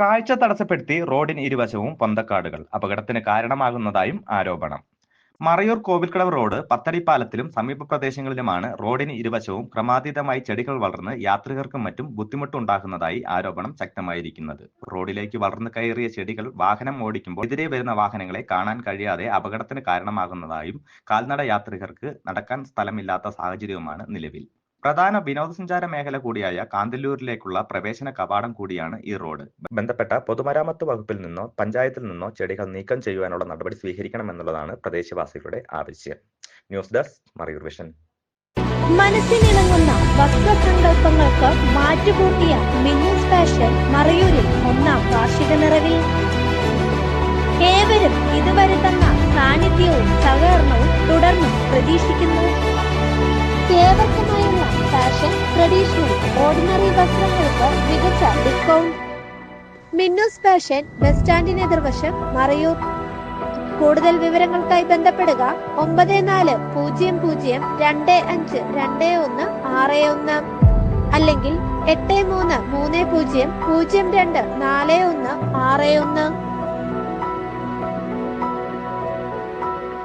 കാഴ്ച തടസ്സപ്പെടുത്തി റോഡിന് ഇരുവശവും പൊന്തക്കാടുകൾ. അപകടത്തിന് കാരണമാകുന്നതായും ആരോപണം. മറയൂർ കോവിൽക്കടവ് റോഡ് പത്തടിപ്പാലത്തിലും സമീപ പ്രദേശങ്ങളിലുമാണ് റോഡിന് ഇരുവശവും ക്രമാതീതമായി ചെടികൾ വളർന്ന് യാത്രികർക്കും മറ്റും ബുദ്ധിമുട്ടുണ്ടാകുന്നതായി ആരോപണം ശക്തമായിരിക്കുന്നത്. റോഡിലേക്ക് വളർന്നു കയറിയ ചെടികൾ വാഹനം ഓടിക്കുമ്പോൾ എതിരെ വരുന്ന വാഹനങ്ങളെ കാണാൻ കഴിയാതെ അപകടത്തിന് കാരണമാകുന്നതായും കാൽനട യാത്രികർക്ക് നടക്കാൻ സ്ഥലമില്ലാത്ത സാഹചര്യവുമാണ് നിലവിൽ. പ്രധാന വിനോദസഞ്ചാര മേഖല കൂടിയായ കാന്തല്ലൂരിലേക്കുള്ള പ്രവേശന കവാടം കൂടിയാണ് ഈ റോഡ്. ബന്ധപ്പെട്ട പൊതുമരാമത്ത് വകുപ്പിൽ നിന്നോ പഞ്ചായത്തിൽ നിന്നോ ചെടികൾ നീക്കം ചെയ്യുവാനുള്ള നടപടി സ്വീകരിക്കണമെന്നുള്ളതാണ് പ്രദേശവാസികളുടെ ആവശ്യം. News desk Marayur vision. മനസ്സിനിണങ്ങുന്ന വസ്ത്രസങ്കല്പങ്ങൾക്ക് മാറ്റുകൂട്ടിയ മിന്നൂസ് ഫാഷൻ മറയൂരിൽ ഒന്നാം വാർഷിക നിറവിൽ. ഏവരും ഇതുവരെ തന്ന സാന്നിധ്യവും സഹകരണവും തുടർന്നും പ്രതീക്ഷിക്കുന്നു. ട്രഡീഷണൽ ഓർഡിനറി ബസ് സ്റ്റാൻഡിന് എതിർവശം മറയൂർ. കൂടുതൽ വിവരങ്ങൾക്കായി ബന്ധപ്പെടുക ഒമ്പത് നാല് പൂജ്യം പൂജ്യം രണ്ട് അഞ്ച് രണ്ട് ഒന്ന് ആറ് ഒന്ന്. അല്ലെങ്കിൽ എട്ട് മൂന്ന് മൂന്ന് പൂജ്യം പൂജ്യം രണ്ട് നാല് ഒന്ന് ആറ് ഒന്ന്.